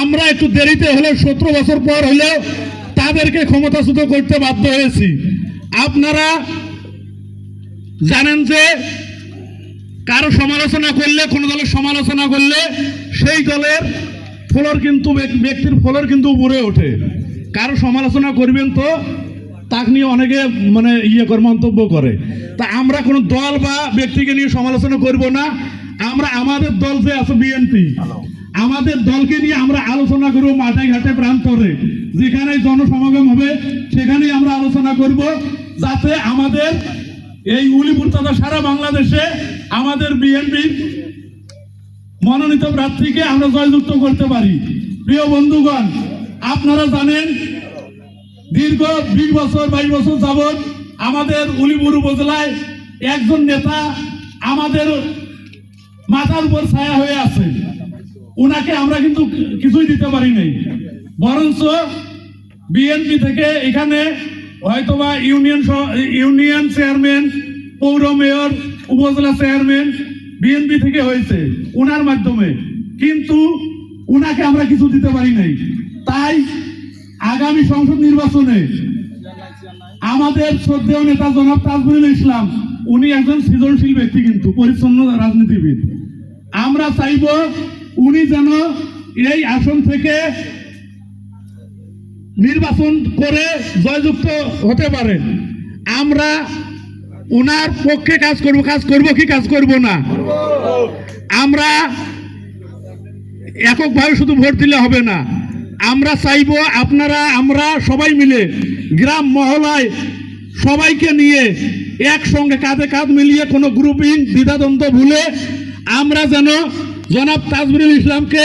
আমরা একটু দেরিতে হলেও সতেরো বছর পর হলেও তাদেরকে ক্ষমতাচ্যুত করতে বাধ্য হয়েছি। আপনারা জানেন যে কারও সমালোচনা করলে, কোনো দলের সমালোচনা করলে সেই দলের ফলর কিন্তু ব্যক্তির ফলর কিন্তু উপরে ওঠে। কারও সমালোচনা করবেন তো তাকে নিয়ে অনেকে মানে ইয়ে করে, মন্তব্য করে। তা আমরা কোনো দল বা ব্যক্তিকে নিয়ে সমালোচনা করব না। আমরা আমাদের দল যে আছে বিএনপি আমাদের দলকে নিয়ে আমরা আলোচনা করব মাঠে ঘাটে প্রান্তরে। যেখানে জনসমাগম হবে সেখানেই আমরা আলোচনা করব যাতে আমাদের এই উলিপুর তথা সারা বাংলাদেশে আমাদের বিএনপি মনোনীত প্রার্থীকে আমরা জয়যুক্ত করতে পারি। প্রিয় বন্ধুগণ আপনারা জানেন দীর্ঘ বিশ বছর বাইশ বছর যাবৎ আমাদের উলিপুর উপজেলায় একজন নেতা আমাদের মাথার উপর ছায়া হয়ে আছে। উনাকে আমরা কিন্তু কিছুই দিতে পারি নাই। বরঞ্চ বিএনপি থেকে এখানে হয়তোবা ইউনিয়ন ইউনিয়ন চেয়ারম্যান, পৌর মেয়র, উপজেলা চেয়ারম্যান বিএনপি থেকে হয়েছে উনার মাধ্যমে। কিন্তু উনাকে আমরা কিছু দিতে পারি নাই। তাই আগামী সংসদ নির্বাচনে আমাদের শ্রদ্ধেয় নেতা জনাব তাজমুল ইসলাম, উনি একজন সৃজনশীল ব্যক্তি কিন্তু, পরিচ্ছন্ন রাজনীতিবিদ। আমরা চাইব উনি যেন এই আসন থেকে নির্বাচন করে জয়যুক্ত হতে পারে আমরা উনার পক্ষে কাজ করব কাজ করব কি কাজ করব না? আমরা এককভাবে শুধু ভোট দিলে হবে না। আমরা চাইব আপনারা, আমরা সবাই মিলে গ্রাম মহলায় সবাইকে নিয়ে একসঙ্গে কাঁধে কাঁধ মিলিয়ে কোনো গ্রুপিং দ্বিধাদ্বন্দ্ব ভুলে আমরা যেন জনাব তাজমিরুল ইসলামকে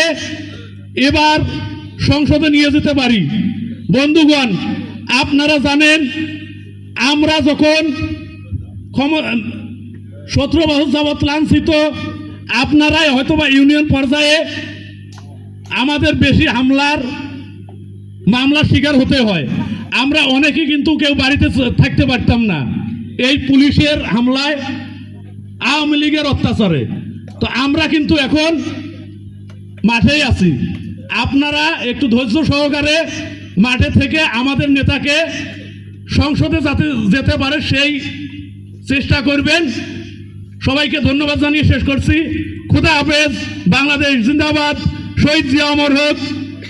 এবার সংসদে নিয়ে যেতে পারি। বন্ধুগণ, আপনারা জানেন, আমরা যখন সতেরো বছর যাবৎ লাঞ্ছিত, আপনারাই হয়তোবা ইউনিয়ন পর্যায়ে আমাদের বেশি হামলার মামলার শিকার হতে হয়। আমরা অনেকে কিন্তু কেউ বাড়িতে থাকতে পারতাম না। এই পুলিশের হামলায় আওয়ামী লীগের অত্যাচারে। তো আমরা কিন্তু এখন মাঠেই আছি। আপনারা একটু ধৈর্য সহকারে মাঠে থেকে আমাদের নেতাকে সংসদে যাতে যেতে পারে সেই চেষ্টা করবেন। সবাইকে ধন্যবাদ জানিয়ে শেষ করছি। খুদা হাফেজ, বাংলাদেশ জিন্দাবাদ, শহীদ জিয়া অমর হোক,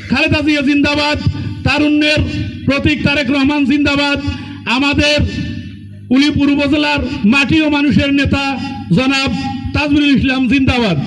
খালেদা জিয়া জিন্দাবাদ, তারুণ্যের প্রতীক তারেক রহমান জিন্দাবাদ, আমাদের উলিপুর উপজেলার মাটি ও মানুষের নেতা জনাব তাজমুল ইসলাম জিন্দাবাদ।